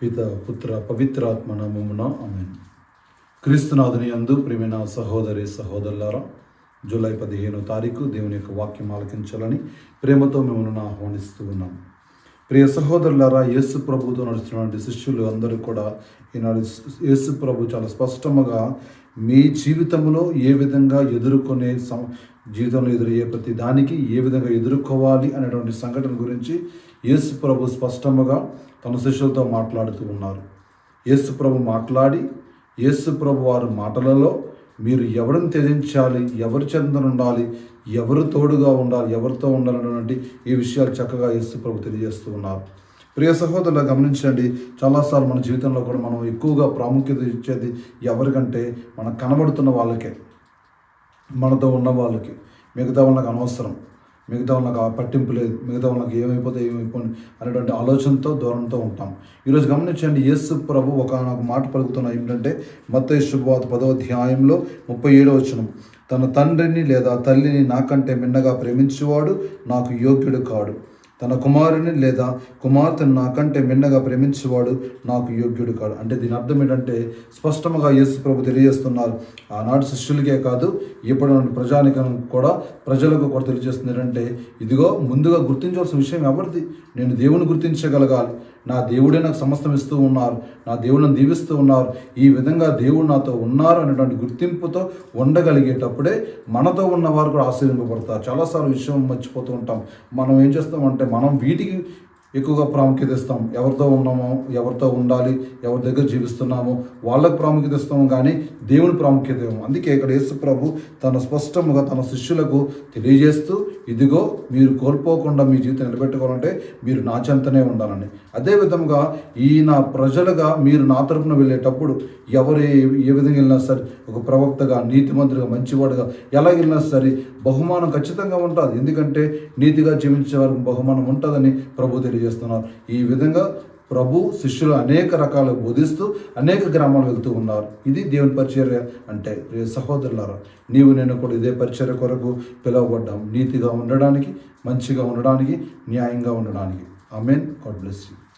పిత పుత్ర పవిత్రాత్మ నామమున ఆమె క్రీస్తునాథుని అందు ప్రేమైన సహోదరి సహోదరులారా జూలై పదిహేనో తారీఖు దేవుని యొక్క వాక్యం ఆలకించాలని ప్రేమతో మిమ్మల్ని ఆహ్వానిస్తూ ఉన్నాం ప్రియ సహోదరులారా యేసు ప్రభుతో నడుస్తున్నటువంటి శిష్యులు అందరూ కూడా ఈనాడు యేసు ప్రభు చాలా స్పష్టముగా మీ జీవితంలో ఏ విధంగా ఎదుర్కొనే సం జీవితంలో ఎదురయ్యే ప్రతి దానికి ఏ విధంగా ఎదుర్కోవాలి అనేటువంటి సంఘటన గురించి యేసు ప్రభు స్పష్టముగా తన శిష్యులతో మాట్లాడుతూ ఉన్నారు. యేసు ప్రభు మాట్లాడి యేసు ప్రభు వారి మాటలలో మీరు ఎవరిని త్యజించాలి ఎవరి చెందన ఉండాలి ఎవరు తోడుగా ఉండాలి ఎవరితో ఉండాలనేటువంటి ఈ విషయాలు చక్కగా యేసు ప్రభు తెలియజేస్తూ ఉన్నారు. ప్రియ సహోదరులు గమనించండి చాలాసార్లు మన జీవితంలో కూడా మనం ఎక్కువగా ప్రాముఖ్యత ఇచ్చేది ఎవరికంటే మనకు కనబడుతున్న వాళ్ళకే. మనతో ఉన్న వాళ్ళకి. మిగతా వాళ్ళకి అనవసరం. మిగతా వాళ్ళకి ఆ పట్టింపు లేదు. మిగతా వాళ్ళకి ఏమైపోతే ఏమైపోయింది అనేటువంటి ఆలోచనతో దూరంతో ఉంటాం. ఈరోజు గమనించండి యేసు ప్రభు ఒక నాకు మాట పలుకుతున్న ఏంటంటే మత్తయి శుభవార్త పదో అధ్యాయంలో ముప్పై ఏడో వచనం. తన తండ్రిని లేదా తల్లిని నాకంటే మిన్నగా ప్రేమించేవాడు నాకు యోగ్యుడు కాడు. తన కుమారుని లేదా కుమార్తెను నాకంటే మిన్నగా ప్రేమించేవాడు నాకు యోగ్యుడు కాడు. అంటే దీని అర్థం ఏంటంటే స్పష్టంగా యేసు ప్రభు తెలియజేస్తున్నారు. ఆనాడు శిష్యులకే కాదు ఇప్పుడు ప్రజానికం కూడా ప్రజలకు కూడా తెలియజేస్తుంది. ఏంటంటే ఇదిగో ముందుగా గుర్తించవలసిన విషయం ఎవరిది? నేను దేవుని గుర్తించగలగాలి. నా దేవుడే నాకు సమస్తం ఇస్తూ ఉన్నారు. నా దేవుడిని దీవిస్తూ ఉన్నారు. ఈ విధంగా దేవుడు నాతో ఉన్నారు అనేటువంటి గుర్తింపుతో ఉండగలిగేటప్పుడే మనతో ఉన్నవారు కూడా ఆశీర్వింపబడతారు చాలాసార్లు విషయం మర్చిపోతూ ఉంటాం. మనం ఏం చేస్తామంటే మనం వీటికి ఎక్కువగా ప్రాముఖ్యత ఇస్తాం. ఎవరితో ఉన్నామో ఎవరితో ఉండాలి ఎవరి దగ్గర జీవిస్తున్నామో వాళ్ళకు ప్రాముఖ్యత ఇస్తాము కానీ దేవుని ప్రాముఖ్యత ఇవ్వము. అందుకే ఇక్కడ యేసు ప్రభు తన స్పష్టముగా తన శిష్యులకు తెలియజేస్తూ ఇదిగో మీరు కోల్పోకుండా మీ జీవితం నిలబెట్టుకోవాలంటే మీరు నా చెంతనే ఉండాలని అదే విధంగా ఈయన ప్రజలుగా మీరు నా తరపున వెళ్ళేటప్పుడు ఎవరు ఏ ఏ విధంగా వెళ్ళినా సరే ఒక ప్రవక్తగా నీతిమంతుడిగా మంచివాడుగా ఎలా వెళ్ళినా సరే బహుమానం ఖచ్చితంగా ఉంటుంది. ఎందుకంటే నీతిగా జీవించే వారికి బహుమానం ఉంటుందని ప్రభు తెలియజేస్తున్నారు. ఈ విధంగా ప్రభు శిష్యులు అనేక రకాలు బోధిస్తూ అనేక గ్రామాలు వెళ్తూ ఉన్నారు. ఇది దేవుని పరిచర్య అంటే ప్రియ సహోదరులారా నీవు నేను కూడా ఇదే పరిచర్య కొరకు పిలువబడ్డాం నీతిగా ఉండడానికి మంచిగా ఉండడానికి న్యాయంగా ఉండడానికి. ఆమెన్. God bless you.